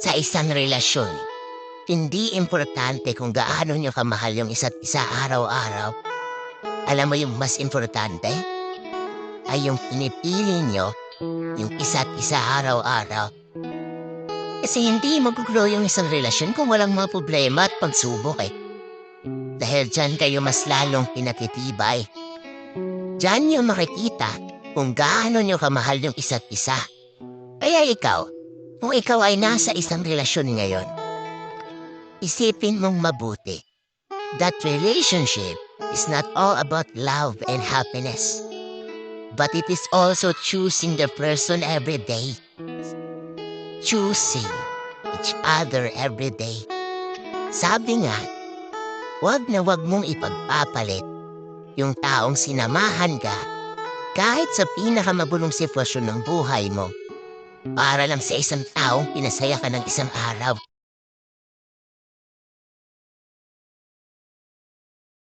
Sa isang relasyon, hindi importante kung gaano nyo kamahal yung isa't isa araw-araw. Alam mo yung mas importante? Ay yung pinipili nyo yung isa't isa araw-araw. Kasi hindi magugulo yung isang relasyon kung walang mga problema at pagsubok eh. Dahil dyan kayo mas lalong pinatitibay. Dyan nyo makikita kung gaano nyo kamahal yung isa't isa. Kaya ikaw, kung ikaw ay nasa isang relasyon ngayon, isipin mong mabuti. That relationship is not all about love and happiness. But it is also choosing the person every day. Choosing each other every day. Sabi nga, wag na wag mong ipagpapalit yung taong sinamahan ka kahit sa pinakamabulong sitwasyon ng buhay mo para lang sa isang taong pinasaya ka ng isang araw.